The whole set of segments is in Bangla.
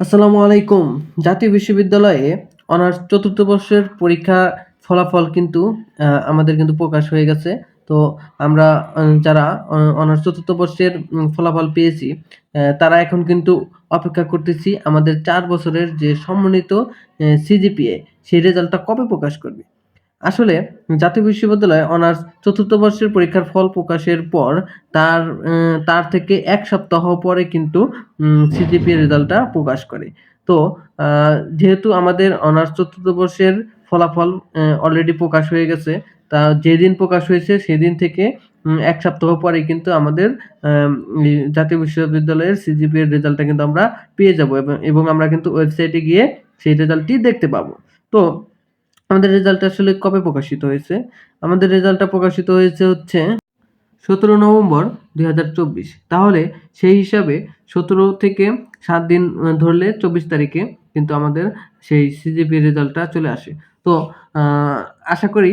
আসসালামু আলাইকুম। জাতীয় বিশ্ববিদ্যালয়ে অনার্স চতুর্থ বর্ষের পরীক্ষা ফলাফল কিন্তু আমাদের কিন্তু প্রকাশ হয়ে গেছে। তো আমরা যারা অনার্স চতুর্থ বর্ষের ফলাফল পেয়েছি তারা এখন কিন্তু অপেক্ষা করতেছি আমাদের চার বছরের যে সম্মানিত সিজিপিএ, সেই রেজাল্টটা কবে প্রকাশ করবে? আসলে জাতীয় বিশ্ববিদ্যালয়ে অনার্স চতুর্থ বর্ষের পরীক্ষার ফল প্রকাশের পর তার তার থেকে এক সপ্তাহ পরে কিন্তু সিজিপিএ রেজাল্টটা প্রকাশ করে। তো যেহেতু আমাদের অনার্স চতুর্থ বর্ষের ফলাফল অলরেডি প্রকাশ হয়ে গেছে, তা যেদিন প্রকাশ হয়েছে সেদিন থেকে এক সপ্তাহ পরে কিন্তু আমাদের জাতীয় বিশ্ববিদ্যালয়ের সিজিপি এর রেজাল্টটা কিন্তু আমরা পেয়ে যাব এবং আমরা কিন্তু ওয়েবসাইটে গিয়ে সেই রেজাল্টটি দেখতে পাবো। তো আমাদের রেজাল্ট আসলে কবে প্রকাশিত হয়েছে? আমাদের রেজাল্টটা প্রকাশিত হয়েছে হচ্ছে সতেরো নভেম্বর দুই হাজার চব্বিশ। তাহলে সেই হিসাবে সতেরো থেকে সাত দিন ধরলে চব্বিশ তারিখে কিন্তু আমাদের সেই সিজিপি রেজাল্টটা চলে আসে। তো আশা করি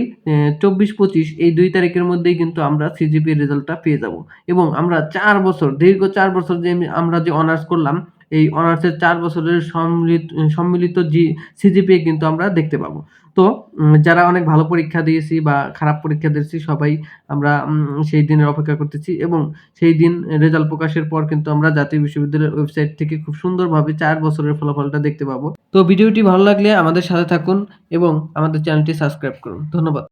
চব্বিশ পঁচিশ এই দুই তারিখের মধ্যেই কিন্তু আমরা সিজিপি রেজাল্টটা পেয়ে যাব। এবং আমরা চার বছর, দীর্ঘ চার বছর যে আমরা যে অনার্স করলাম এই অনার্সের চার বছরের সম্মিলিত সম্মিলিত জি সিজিপিএ কিন্তু আমরা দেখতে পাবো। তো যারা অনেক ভালো পরীক্ষা দিয়েছি বা খারাপ পরীক্ষা দিয়েছি, সবাই আমরা সেই দিনের অপেক্ষা করতেছি এবং সেই দিন রেজাল্ট প্রকাশের পর কিন্তু আমরা জাতীয় বিশ্ববিদ্যালয়ের ওয়েবসাইট থেকে খুব সুন্দরভাবে চার বছরের ফলাফলটা দেখতে পাবো। তো, ভিডিওটি ভালো লাগলে আমাদের সাথে থাকুন এবং আমাদের চ্যানেলটি সাবস্ক্রাইব করুন। ধন্যবাদ।